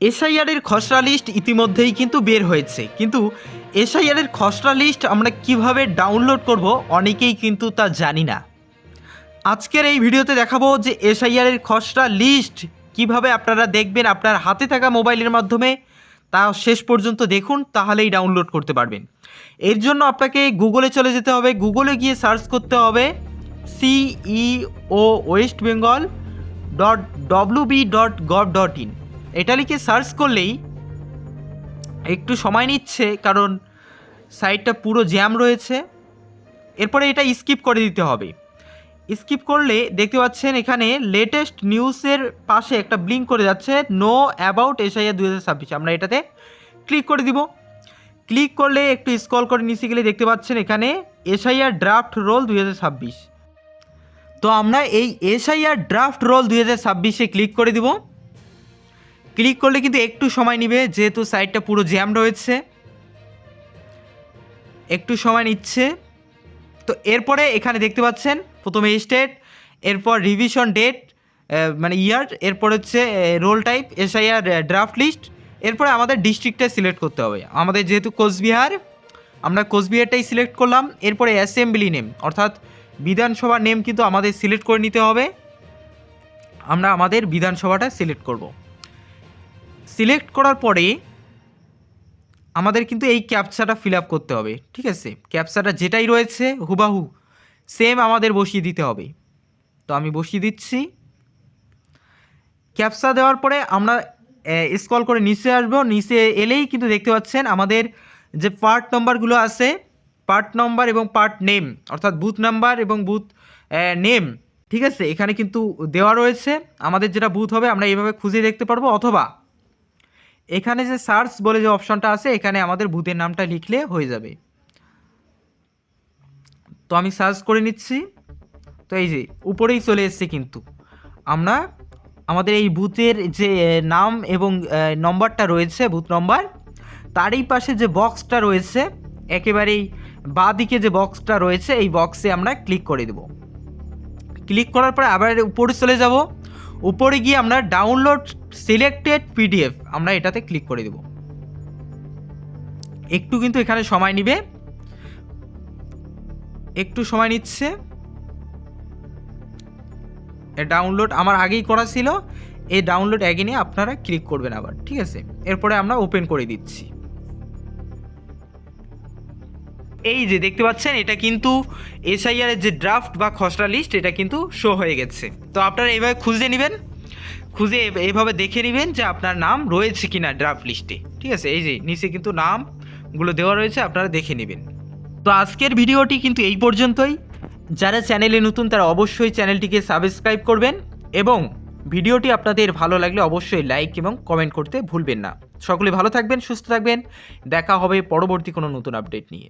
এসআইআরের খসড়া লিস্ট ইতিমধ্যেই কিন্তু বের হয়েছে। কিন্তু এসআইআরের খসড়া লিস্ট আমরা কীভাবে ডাউনলোড করব অনেকেই কিন্তু তা জানি না। আজকের এই ভিডিওতে দেখাবো যে এসআইআরের খসড়া লিস্ট কীভাবে আপনারা দেখবেন আপনার হাতে থাকা মোবাইলের মাধ্যমে। তা শেষ পর্যন্ত দেখুন, তাহলেই ডাউনলোড করতে পারবেন। এর জন্য আপনাকে গুগলে চলে যেতে হবে, গুগলে গিয়ে সার্চ করতে হবে CEO West Bengal dot W B dot gov dot in এটা লিখে সার্চ করলেই একটু সময় নিচ্ছে, কারণ সাইটটা পুরো জ্যাম রয়েছে। এরপরে এটা স্কিপ করে দিতে হবে। স্কিপ করলে দেখতে পাচ্ছেন এখানে লেটেস্ট নিউজের পাশে একটা ব্লিঙ্ক করে যাচ্ছে নো অ্যাবাউট এসআইআর দু হাজার ছাব্বিশ আমরা এটাতে ক্লিক করে দিব। ক্লিক করলে একটু স্ক্রল করে নিচে গেলে দেখতে পাচ্ছেন এখানে এসআইআর ড্রাফট রোল দুই হাজার ছাব্বিশ। তো আমরা এই এসআইআর ড্রাফট রোল দুই হাজার ছাব্বিশে ক্লিক করে দিব। ক্লিক করলে কিন্তু একটু সময় নেবে, যেহেতু সাইটটা পুরো জ্যাম রয়েছে। একটু সময় নিচ্ছে। তো এরপরে এখানে দেখতে পাচ্ছেন, প্রথমে স্টেট এরপর রিভিশন ডেট মানে ইয়ার এরপর হচ্ছে roll type SIR draft list এরপরে আমাদের ডিস্ট্রিক্টটা সিলেক্ট করতে হবে। আমাদের যেহেতু কোচবিহার, আমরা কোচবিহারটাই সিলেক্ট করলাম, এরপরে অ্যাসেম্বলি নেম অর্থাৎ বিধানসভার নেম কিন্তু আমাদের সিলেক্ট করে নিতে হবে। আমরা আমাদের বিধানসভাটা সিলেক্ট করব। সিলেক্ট করার পরে আমাদের কিন্তু এই ক্যাপচাটা ফিল আপ করতে হবে, ঠিক আছে? ক্যাপচাটা যেটাই রয়েছে হুবাহু সেম আমাদের বসিয়ে দিতে হবে। তো আমি বসিয়ে দিচ্ছি। ক্যাপচা দেওয়ার পরে আমরা স্কল করে নিচে আসব। নিচে এলেই কিন্তু দেখতে পাচ্ছেন আমাদের যে পার্ট নম্বরগুলো আছে পার্ট নম্বর এবং পার্ট নেম অর্থাৎ বুথ নাম্বার এবং বুথ নেম ঠিক আছে? এখানে কিন্তু দেওয়া রয়েছে। আমাদের যেটা বুথ হবে আমরা এইভাবে খুঁজে দেখতে পারব, অথবা এখানে যে সার্চ বলে যে অপশনটা আছে, এখানে আমাদের ভূতের নামটা লিখলে হয়ে যাবে। তো আমি সার্চ করে নিচ্ছি। তো এই যে, উপরেই চলে এসছে কিন্তু। আমরা, আমাদের এই ভূতের যে নাম এবং নম্বরটা রয়েছে, ভূত নম্বর তারই পাশে যে বক্সটা রয়েছে, একেবারেই বাঁ দিকে যে বক্সটা রয়েছে, এই বক্সে আমরা ক্লিক করে দেব। ক্লিক করার পরে আবার উপরে চলে যাব। উপরে গিয়ে আমরা ডাউনলোড সিলেক্টেড পিডিএফ আমরা এটাতে ক্লিক করে দেব। একটু কিন্তু এখানে সময় নিবে। একটু সময় নিচ্ছে। ডাউনলোড আমার আগেই করা ছিল। এই ডাউনলোড অ্যাগেনে আপনারা ক্লিক করবেন আবার, ঠিক আছে? এরপরে আমরা ওপেন করে দিচ্ছি। এই যে দেখতে পাচ্ছেন, এটা কিন্তু এসআইআর এর যে ড্রাফট বা খসড়া লিস্ট এটা কিন্তু শো হয়ে গেছে। তো আপনারা এইভাবে খুঁজে নেবেন, খুঁজে এইভাবে দেখে নেবেন যে আপনার নাম রয়েছে কিনা ড্রাফট লিস্টে ঠিক আছে? এই যে নিচে কিন্তু নামগুলো দেওয়া রয়েছে, আপনারা দেখে নেবেন। তো আজকের ভিডিওটি কিন্তু এই পর্যন্তই। যারা চ্যানেলে নতুন, তারা অবশ্যই চ্যানেলটিকে সাবস্ক্রাইব করবেন এবং ভিডিওটি আপনাদের ভালো লাগলে অবশ্যই লাইক এবং কমেন্ট করতে ভুলবেন না। সকলে ভালো থাকবেন, সুস্থ থাকবেন। দেখা হবে পরবর্তী কোনো নতুন আপডেট নিয়ে।